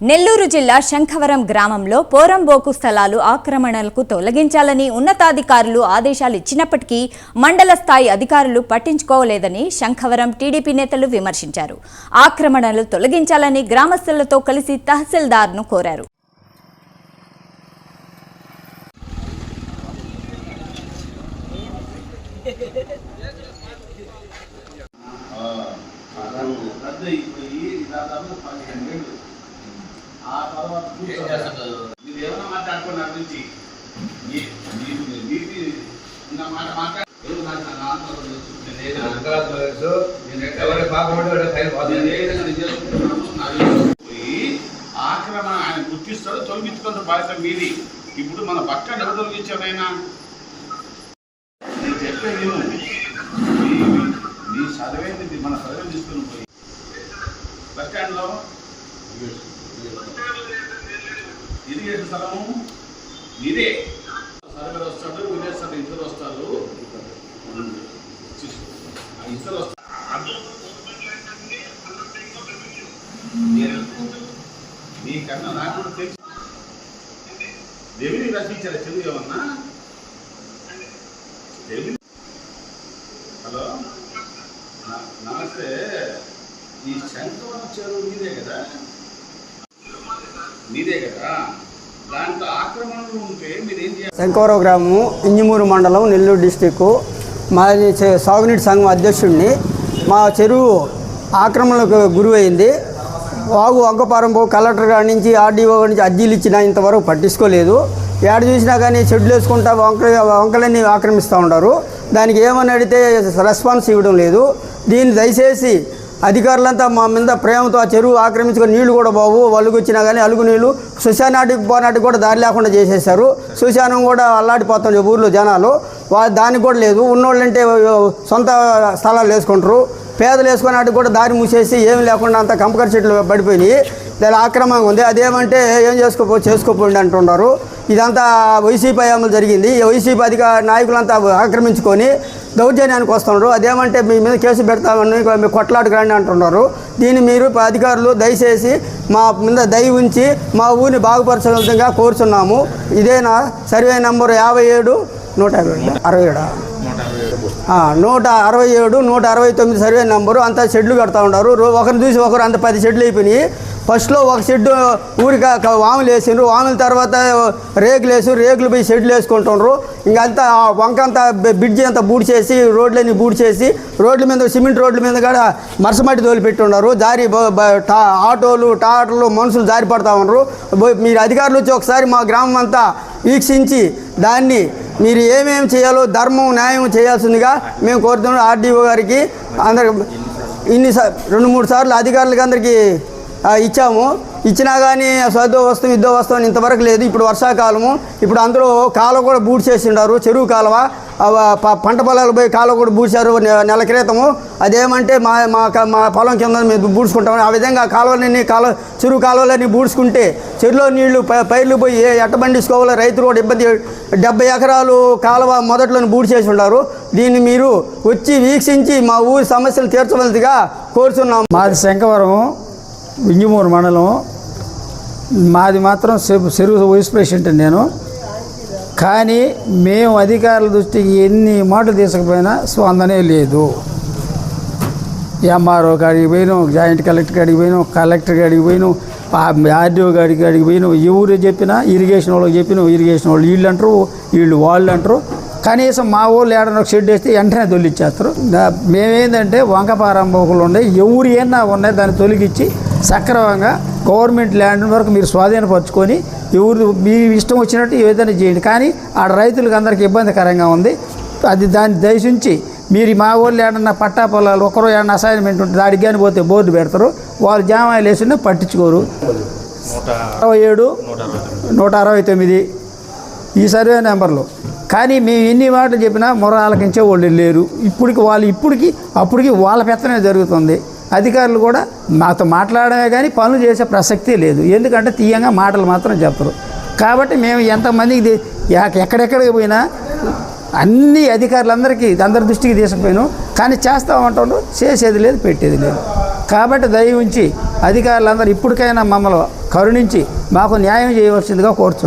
నెల్లూరు జిల్లా శంఖవరం గ్రామంలో పోరంబోకు స్థలాలు ఆక్రమణలకు తొలగించాలని ఉన్నతాధికారులు ఆదేశాలు ఇచ్చినప్పటికీ మండల స్థాయి అధికారులు పట్టించుకోలేదని శంఖవరం టీడీపీ నేతలు విమర్శించారు. ఆక్రమణలు తొలగించాలని గ్రామస్తులతో కలిసి తహసీల్దార్ను కోరారు. రద్దు ఆ తర్వాత? మీరు ఏమైనా మాట్లాడుకోండి అటు నుంచి. మీకు ఉన్న మాట మాట్లాడు నా నా ఆక్రమణ ఆయన గుర్తిస్తాడు తొలగించుకుంటారు బాధ్యత మీది. ఇప్పుడు మన పక్కన ఎవరు తొలగించారు ఆయన నేను చెప్పేది మీ చదివేది మన చదివేది తీసుకుని పోయి. బస్ స్టాండ్లో? ఇరిగేషన్ స్థలము ఇదే. సర్వేర్ వస్తాడు విలేజ్ సర్వే ఇద్దరు వస్తారు. ఆ ఇద్దరు వస్తారు. మీకన్నా నాకు కూడా తెలుసు. రెవెన్యూ రచించారా చెరువు ఏమన్నా? Revenue hello? నమస్తే. ఈ శంకవరం చెరువు మీదే కదా? మీదే కదా? దాంట్లో ఆక్రమణలు ఉంటే మీరు ఏం చేయాలి? శంకవరం గ్రామము ఇంజిమూరు మండలం నెల్లూరు డిస్టిక్ మాది సాగునీటి సంఘం అధ్యక్షుడిని. మా చెరువు ఆక్రమణకు గురైంది వాగు వంకపారంపు కలెక్టర్ గారి నుంచి ఆర్డీఓ నుంచి అర్జీలు ఇచ్చినా ఇంతవరకు పట్టించుకోలేదు. ఏడ చూసినా కానీ షెడ్లు వేసుకుంటా వంక వంకలన్నీ ఆక్రమిస్తూ ఉంటారు దానికి ఏమని అడిగితే రెస్పాన్స్ ఇవ్వడం లేదు. దీన్ని దయచేసి అధికారులంతా మా మీద ప్రేమతో ఆ చెరువు ఆక్రమించుకొని నీళ్ళు కూడా బావు వలుగు వచ్చినా కానీ అలుగు నీళ్ళు. సుశానాటికి పోనాటికి కూడా దారి లేకుండా చేసేసారు సుశానం కూడా అల్లాడిపోతుంది ఊర్లో జనాలు. దానికి కూడా లేదు. ఉన్నోళ్ళంటే సొంత స్థలాలు వేసుకుంటారు. పేదలు వేసుకున్నట్టు కూడా దారి మూసేసి ఏమి లేకుండా అంత కంపకర చెట్లు పడిపోయినాయి. దాని ఆక్రమంగా ఉంది. అదేమంటే ఏం చేసుకోపో చేసుకోపోండి అంటున్నారు. ఇదంతా వైసీపీ అమలు జరిగింది. ఈ వైసీపీ అధిక నాయకులంతా ఆక్రమించుకొని దౌర్జన్యానికి వస్తున్నారు. అదేమంటే మీ మీద కేసు పెడతామని మీ కొట్లాడకరండి అంటున్నారు. దీన్ని మీరు అధికారులు దయచేసి మా మీద దయ ఉంచి మా ఊరిని బాగుపరచగలుగుతుందిగా కోరుచున్నాము. ఇదేనా? సర్వే నంబర్ యాభై ఏడు నూట యాభై అరవై ఏడా? నూట అరవై ఏడు నూట అరవై తొమ్మిది సర్వే నెంబరు అంతా షెడ్లు కడతా ఉన్నారు ఒకరిని చూసి ఒకరు అంత పది షెడ్లు అయిపోయినాయి. ఫస్ట్లో ఒక షెడ్ ఊరికి వాములు వేసిండ్రు. వాముల తర్వాత రేకులు వేసి రేకులు పోయి షెడ్లు వేసుకుంటుండ్రు. ఇంకంతా ఆ వంక అంతా బ్రిడ్జి అంతా బూడ్చేసి రోడ్లన్నీ బూడ్చేసి రోడ్ల మీద సిమెంట్ రోడ్ల మీద కూడా మరసమట్టి తోలి పెట్టున్నారు జారి ఆటోలు టాటర్లు మనుషులు జారి పడతా ఉన్నారు మీరు అధికారులు వచ్చి ఒకసారి మా గ్రామం అంతా వీక్షించి దాన్ని మీరు ఏమేమి చేయాలో ధర్మం న్యాయం చేయాల్సిందిగా మేము కోరుతున్నాం. ఆర్డీఓ గారికి అందరికి ఇన్ని రెండు మూడు సార్లు అధికారులకి అందరికీ ఇచ్చాము. ఇచ్చినా కానీ సద్దో వస్తాం ఇద్దో వస్తాం అని ఇంతవరకు లేదు. ఇప్పుడు వర్షాకాలము. ఇప్పుడు అందరూ కాలువ కూడా బూడ్ చేసిండారు చెరువు కాలువ. ప- పంట పొలాలు పోయి కాలువ కూడా బూడ్చారు నెల క్రితము. అదేమంటే మా మా మా పొలం కింద మేము బూడ్చుకుంటాము ఆ విధంగా కాలువలన్నీ కాలువ చెరువు కాలువలన్నీ బూడ్చుకుంటే చెరువులో నీళ్ళు ప- పైర్లు పోయి ఎట్ట పండించుకోవాలో రైతులు కూడా ఇబ్బంది డెబ్బై ఎకరాలు కాలువ మొదట్లోనే బూడి చేసి ఉన్నారు దీన్ని మీరు వచ్చి వీక్షించి మా ఊరి సమస్యలు తీర్చవలసిగా కోరుచున్నాం. మాది శంకవరం వింజమూరు మండలం. మాది మాత్రం సెరువు చెరువు వైస్ ప్రెసిడెంట్ నేను. కానీ మేము అధికారుల దృష్టికి ఎన్ని మాటలు తీసుకుపోయినా స్పందనే లేదు. ఎంఆర్ఓ కాడికి పోయినాం జాయింట్ కలెక్టర్ కాడికి పోయినాం కలెక్టర్ కాడికి పోయినాం ఆర్డీఓ కాడికి కాడికి పోయినాం ఎవరు చెప్పినా ఇరిగేషన్ వాళ్ళకి చెప్పినాం ఇరిగేషన్ వాళ్ళు వీళ్ళు అంటారు వీళ్ళు వాళ్ళు అంటారు కనీసం మా ఊళ్ళు ఏడన్నా ఒక షెడ్ వేస్తే వెంటనే తొలిచ్చేస్తారు. మేమేందంటే వంక పారంభకులు ఉన్నాయి ఎవరు ఏమన్నా ఉన్నాయి దాన్ని తొలగించి సక్రమంగా గవర్నమెంట్ ల్యాండ్ వరకు మీరు స్వాధీనపరచుకొని ఎవరు మీ ఇష్టం వచ్చినట్టు ఏదైనా చేయండి. కానీ ఆడ రైతులకు అందరికీ ఇబ్బందికరంగా ఉంది. అది దాన్ని దయచుంచి మీరు మా ఊళ్ళో ఏడన్నా పట్టా పొలాలు ఒకరో ఏడన్నా అసైన్మెంట్ ఉంటే దాడికి కానీ పోతే బోర్డు పెడతారు. వాళ్ళు జామాయిలు వేసినా పట్టించుకోరు. అరవై ఏడు నూట అరవై తొమ్మిది ఈ సర్వే నెంబర్లు. కానీ మేము ఎన్ని మాటలు చెప్పినా మొర ఆలకించే వాళ్ళు లేరు. ఇప్పటికి వాళ్ళు ఇప్పటికి అప్పటికి వాళ్ళ పెత్తనే జరుగుతుంది. అధికారులు కూడా మాతో మాట్లాడమే కానీ పనులు చేసే ప్రసక్తే లేదు. ఎందుకంటే తీయంగా మాటలు మాత్రం చెప్పరు. కాబట్టి మేము ఎంతమందికి ఎక్కడెక్కడికి పోయినా అన్ని అధికారులందరికీ అందరి దృష్టికి తీసుకుపోయాను. కానీ చేస్తామంటాడు చేసేది లేదు పెట్టేది లేదు. కాబట్టి దయ ఉంచి అధికారులందరూ ఇప్పటికైనా మమ్మల్ని కరుణించి మాకు న్యాయం చేయవలసిందిగా కోరుతున్నాం.